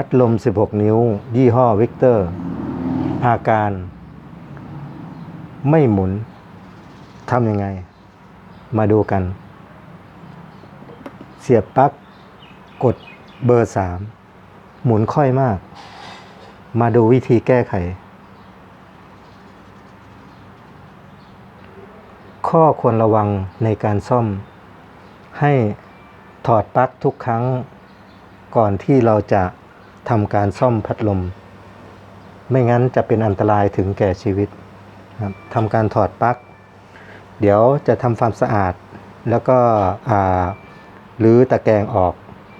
พัดลม 16 นิ้ว ยี่ห้อวิกเตอร์ อาการ ไม่หมุน ทำยังไง มาดูกัน เสียบปลั๊ก กดเบอร์ 3 หมุนค่อยมาก มาดูวิธีแก้ไข ข้อควรระวังในการซ่อม ให้ถอดปลั๊กทุกครั้ง ก่อนที่เราจะ ทำการซ่อมพัดลม ไม่งั้นจะเป็นอันตรายถึงแก่ชีวิตครับทำการถอดปลั๊กเดี๋ยวจะทำความสะอาด แล้วก็รื้อตะแกรงออก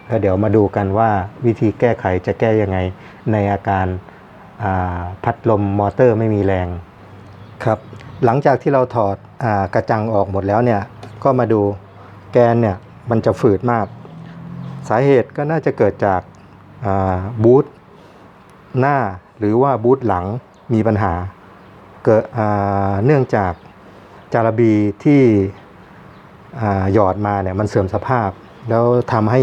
แล้วเดี๋ยวมาดูกันว่าวิธีแก้ไขจะแก้ยังไงในอาการาพัดลมมอเตอร์ไม่มีแรงครับหลังจากที่เราถอดอกระจังออกหมดแล้วเนี่ยก็มาดูแกนเนี่ยมันจะฝืดมาก สาเหตุก็น่าจะเกิดจาก บูทหน้าหรือว่าบูทหลังมีปัญหา เกิดเนื่องจากจาระบีที่หยอดมาเนี่ยมันเสื่อมสภาพ แล้วทำให้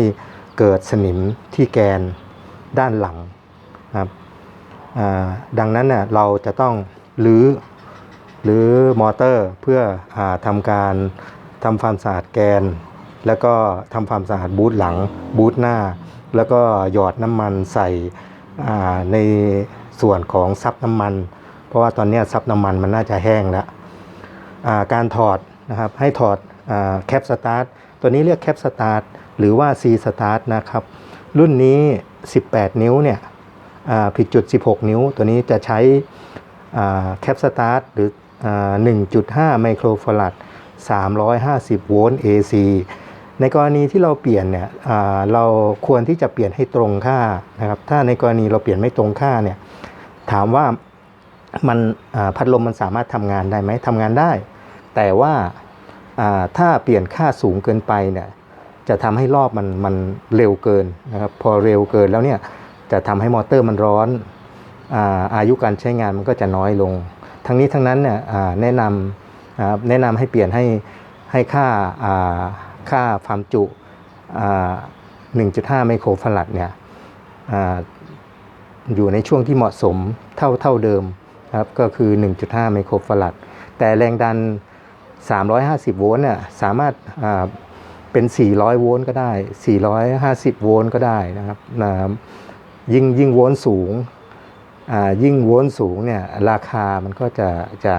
เกิดสนิมที่แกนด้านหลังครับดังนั้นเนี่ยเราจะต้องรื้อหรือมอเตอร์เพื่ออทำการทำความสะอาดแกน แล้วก็ทำความสะอาดบูทหลังบูทหน้า แล้วก็หยอดน้ำมันใส่ในส่วนของซับน้ำมัน เพราะว่าตอนนี้ซับน้ำมันมันน่าจะแห้งแล้วการถอดนะครับให้ถอดแคปสตาร์ทตัวนี้เรียกแคปสตาร์ทหรือว่า C สตาร์ทนะครับ รุ่นนี้ 18 นิ้วเนี่ยผิดจุด 16 นิ้ว ตัวนี้จะใช้แคปสตาร์ทหรืออ1.5 ไมโครฟารัด350 โวลต์ AC ในกรณีที่เราเปลี่ยนเนี่ยเราควรที่จะเปลี่ยนให้ตรงค่านะครับ ถ้าในกรณีเราเปลี่ยนไม่ตรงค่าเนี่ยถามว่ามันพัดลมมันสามารถทำงานได้ไหมทำงานได้ แต่ว่าถ้าเปลี่ยนค่าสูงเกินไปเนี่ยจะทำให้รอบมันมันเร็วเกินนะครับพอเร็วเกินแล้วเนี่ยจะทำให้มอเตอร์มันร้อนอาอายุการใช้งานมันก็จะน้อยลง ทั้งนี้ทั้งนั้นเนี่ยแนะนำแนะนำให้เปลี่ยนให้ให้ค่าอ่า ค่าความจุ 1.5 ไมโครฟารัดเนี่ยออยู่ในช่วงที่เหมาะสมเท่าเท่าเดิมครับก็คือ 1.5 ไมโครฟารัดแต่แรงดัน 350 โวลต์เนี่ยสามารถเป็น 400 โวลต์ก็ได้ 450 โวลต์ก็ได้นะครับยิ่งยิ่งโวลต์สูงยิ่งโวลต์สูงเนี่ยราคามันก็จะจะ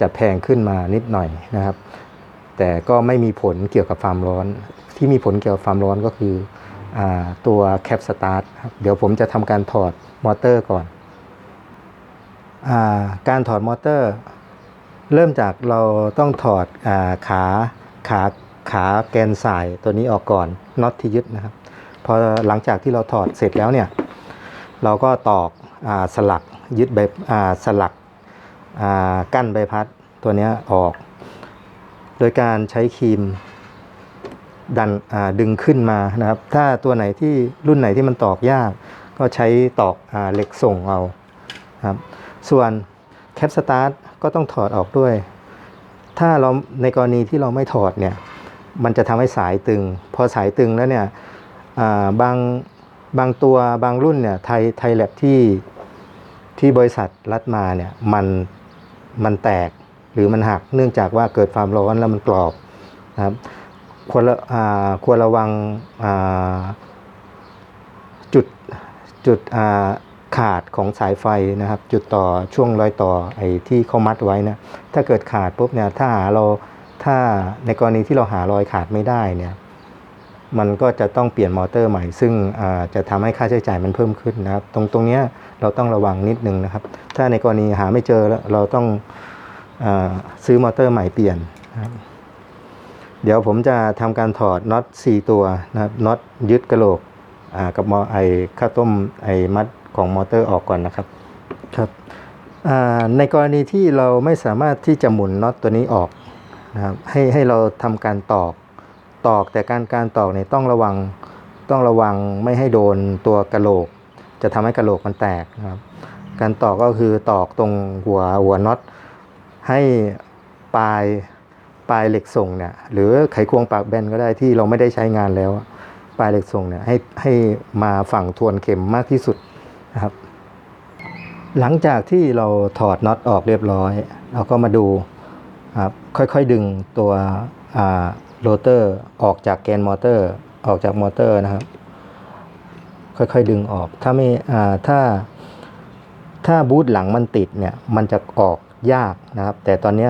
จะแพงขึ้นมานิดหน่อยนะครับ แต่ก็ไม่มีผลเกี่ยวกับความร้อน ที่มีผลเกี่ยวกับความร้อนก็คืออตัวแคปสตาร์ทครับเดี๋ยวผมจะทำการถอดมอเตอร์ก่อนอการถอดมอเตอร์ เริ่มจากเราต้องถอดอาขาขาขาแกนสายตัวนี้ออกก่อนน็อตที่ยึดนะครับพอหลังจากที่เราถอดเสร็จแล้วเนี่ยเราก็ตอกอสลักยึดใบสลักกั้นใบพัดตัวนี้ออก โดยการใช้ครีมดันดึงขึ้นมานะครับ ถ้าตัวไหนที่รุ่นไหนที่มันตอกยาก ก็ใช้ตอกอเหล็กส่งเอาครับ ส่วนแคปสตาร์ทก็ต้องถอดออกด้วย ถ้าเราในกรณีที่เราไม่ถอดเนี่ย มันจะทำให้สายตึง พอสายตึงแล้วเนี่ยบางบางตัวบางรุ่นเนี่ยไทยไทยแลบที่ที่บริษัทรัดมาเนี่ยมันมันแตก หรือมันหักเนื่องจากว่าเกิดความร้อนแล้วมันกรอบนะครับควรระอ่าควรระวังจุดจุดาขาดของสายไฟนะครับ จุดต่อช่วงรอยต่อไอ้ที่เขามัดไว้นะถ้าเกิดขาดปุ๊บเนี่ยถ้าหาเราถ้าในกรณีที่เราหารอยขาดไม่ได้เนี่ยมันก็จะต้องเปลี่ยนมอเตอร์ใหม่ ซึ่งจะทำให้ค่าใช้จ่ายมันเพิ่มขึ้นนะครับ ตรงตรงเนี้ยเราต้องระวังนิดนึงนะครับ ถ้าในกรณีหาไม่เจอแล้วเราต้อง ซื้อมอเตอร์ใหม่เปลี่ยนนะครับเดี๋ยวผมจะทำการถอดน็อต 4 ตัวนะครับน็อตยึดกระโหลกอ่ากับมอไอข้าวต้มไอมัดของมอเตอร์ออกก่อนนะครับครับอ่าในกรณีที่เราไม่สามารถที่จะหมุนน็อตตัวนี้ออกนะครับให้ให้เราทำการตอกตอกแต่การการตอกเนี่ยต้องระวังต้องระวังไม่ให้โดนตัวกระโหลก จะทำให้กระโหลกมันแตกนะครับการตอกก็คือตอกตรงหัวหัวน็อต ให้ปลายปลายเหล็กส่งเนี่ยหรือไขควงปากแบนก็ได้ที่เราไม่ได้ใช้งานแล้ว ปลายเหล็กส่งเนี่ยให้ให้มาฝั่งทวนเข็มมากที่สุดนะครับ หลังจากที่เราถอดน็อตออกเรียบร้อย เราก็มาดูครับค่อยๆดึงตัวโรเตอร์ออกจากแกนมอเตอร์ออกจากมอเตอร์นะครับ ค่อยๆดึงออกถ้าไม่ถ้าถ้าบูทหลังมันติดเนี่ยมันจะออก ยากนะครับ แต่ตอนนี้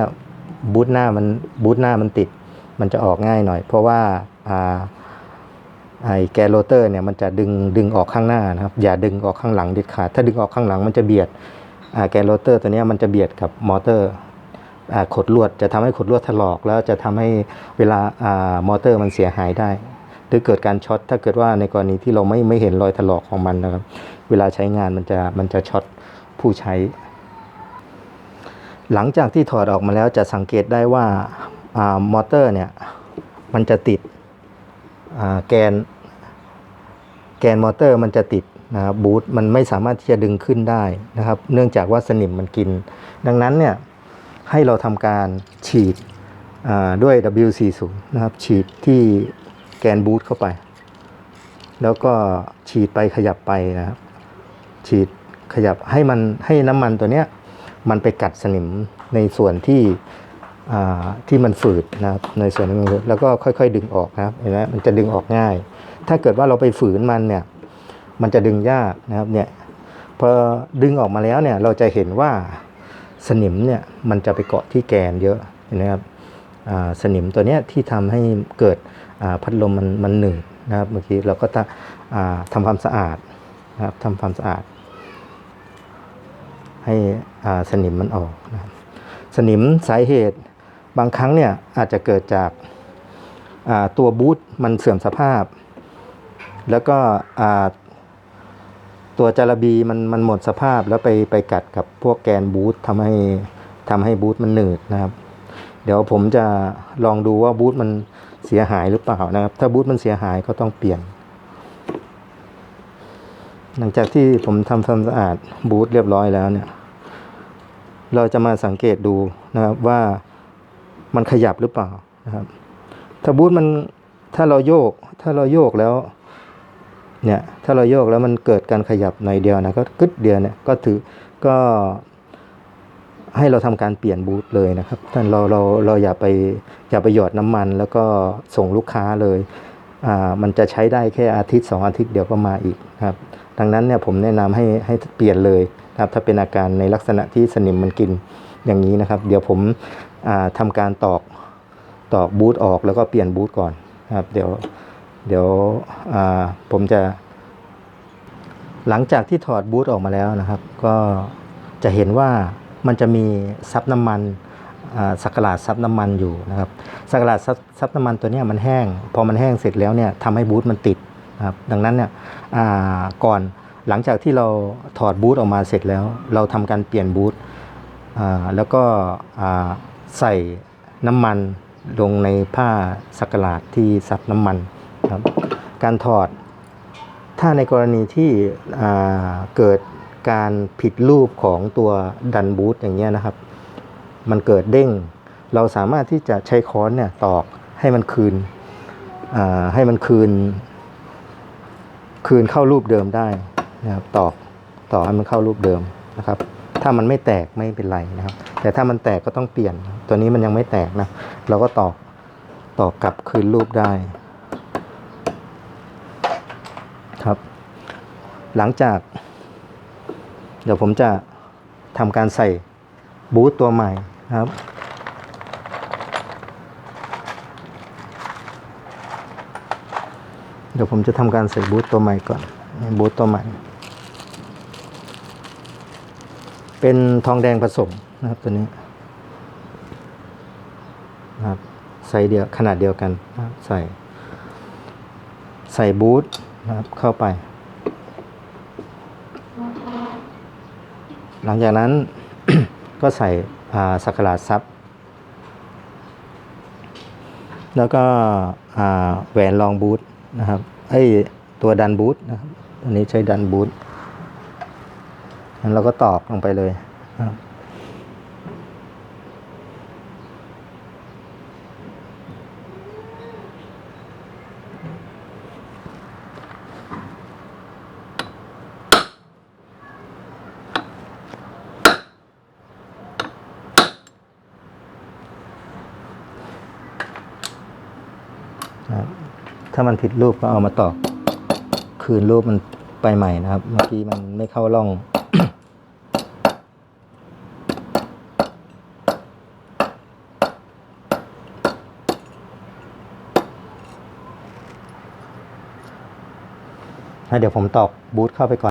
บูทหน้ามันบูทหน้ามันติด มันจะออกง่ายหน่อย เพราะว่าไอแกนโรเตอร์เนี่ยมันจะดึงดึงออกข้างหน้านะครับ อย่าดึงออกข้างหลังเด็ดขาดถ้าดึงออกข้างหลังมันจะเบียดแกนโรเตอร์ตัวนี้มันจะเบียดกับมอเตอร์ขดลวดจะทำให้ขดลวดถลอก แล้วจะทำให้เวลามอเตอร์มันเสียหายได้ หรือเกิดการช็อตถ้าเกิดว่าในกรณีที่เราไม่ไม่เห็นรอยถลอกของมันนะครับ เวลาใช้งานมันจะมันจะช็อตผู้ใช้ หลังจากที่ถอดออกมาแล้วจะสังเกตได้ว่าอามอเตอร์เนี่ยมันจะติดแกน แกนมอเตอร์มันจะติดนะครับบูทมันไม่สามารถที่จะดึงขึ้นได้นะครับ เนื่องจากว่าสนิมมันกิน ดังนั้นเนี่ยให้เราทำการฉีดด้วย W40 นะครับ ฉีดที่แกนบูทเข้าไป แล้วก็ฉีดไปขยับไปนะครับ ฉีดขยับให้มันให้น้ำมันตัวเนี้ย มันไปกัดสนิมในส่วนที่ที่มันฝืดนะครับในส่วนที่มันฝืดแล้วก็ค่อยๆ ดึงออกนะครับเห็นไหมมันจะดึงออกง่าย ถ้าเกิดว่าเราไปฝืนมันเนี่ยมันจะดึงยากนะครับเนี่ยพอดึงออกมาแล้วเนี่ยเราจะเห็นว่าสนิมเนี่ยมันจะไปเกาะที่แกนเยอะเห็นไหมครับสนิมตัวเนี้ยที่ทำให้เกิดพัดลมมันมันหนืดนะครับเมื่อกี้เราก็จะอ่าทำความสะอาดนะครับทำความสะอาด ให้สนิมมันออกนะสนิมสาเหตุบางครั้งเนี่ยอาจจะเกิดจากาตัวบูทมันเสื่อมสภาพ แล้วก็ตัวจารบีมันมันหมดสภาพแล้วไปไปกัดกับพวกแกนบูททำให้ทำให้บูทมันหนืดนะครับเดี๋ยวผมจะลองดูว่าบูทมันเสียหายหรือเปล่านะครับ ถ้าบูทมันเสียหายก็ต้องเปลี่ยน หลังจากที่ผมทำความสะอาดบูทเรียบร้อยแล้วเนี่ย เราจะมาสังเกตดูนะครับว่ามันขยับหรือเปล่านะครับ ถ้าบูทมันถ้าเราโยก ถ้าเราโยกแล้ว เนี่ย ถ้าเราโยกแล้วมันเกิดการขยับหน่อยเดียวนะก็กึดเดียวเนี่ยก็ถือก็ให้เราทำการเปลี่ยนบูทเลยนะครับท่านเราเราเราอย่าไปอย่าไปหยอดน้ำมัน แล้วก็ส่งลูกค้าเลย อ่า มันจะใช้ได้แค่อาทิตย์สองอาทิตย์เดี๋ยวก็มาอีกครับ ดังนั้นเนี่ยผมแนะนำให้ให้เปลี่ยนเลยนะครับถ้าเป็นอาการในลักษณะที่สนิมมันกินอย่างนี้นะครับ เดี๋ยวผมอ่าทำการตอกตอกบูทออกแล้วก็เปลี่ยนบูทก่อนนะครับเดี๋ยวเดี๋ยวผมจะ หลังจากที่ถอดบูทออกมาแล้วนะครับ ก็จะเห็นว่ามันจะมีซับน้ำมันสักหลาดซับน้ำมันอยู่นะครับสักหลาดซับซับน้ำมันตัวเนี้ยมันแห้ง พอมันแห้งเสร็จแล้วเนี่ยทำให้บูทมันติด ครับดังนั้นเนี่ยก่อนหลังจากที่เราถอดบูทออกมาเสร็จแล้ว เราทำการเปลี่ยนบูทอ่าแล้วก็ใส่น้ำมันลงในผ้าสักหลาดที่ซับน้ำมันครับการถอด ถ้าในกรณีที่เกิดการผิดรูปของตัวดันบูทอย่างเงี้ยนะครับ มันเกิดเด้ง เราสามารถที่จะใช้ค้อนเนี่ยตอกให้มันคืนให้มันคืน คืนเข้ารูปเดิมได้นะครับตอกตอให้มันเข้ารูปเดิมนะครับ ถ้ามันไม่แตกไม่เป็นไรนะครับ แต่ถ้ามันแตกก็ต้องเปลี่ยน ตัวนี้มันยังไม่แตกนะ เราก็ตอกตอกกลับคืนรูปได้ครับ หลังจาก เดี๋ยวผมจะทำการใส่บูทตัวใหม่ครับ ดี๋ยวผมจะทำการใส่บูทตัวใหม่ก่อนบูทตัวใหม่ เป็นทองแดงผสมนะครับตัวนี้นะครับใส่เดียวขนาดเดียวกันนะครับใส่ ใส่บูทนะครับเข้าไป หลังจากนั้นก็ใส่สักหลาดซับแล้วก็แหวนรองบูท นะครับไอ้ตัวดันบูทนะครับอันนี้ใช้ดันบูทงั้นเราก็ตอกลงไปเลยครับนะครับ ถ้ามันผิดรูปก็เอามาตอกคืนรูปมันไปใหม่นะครับ เมื่อกี้มันไม่เข้าร่องแล้เดี๋ยวผมตอกบูทเข้าไปก่อน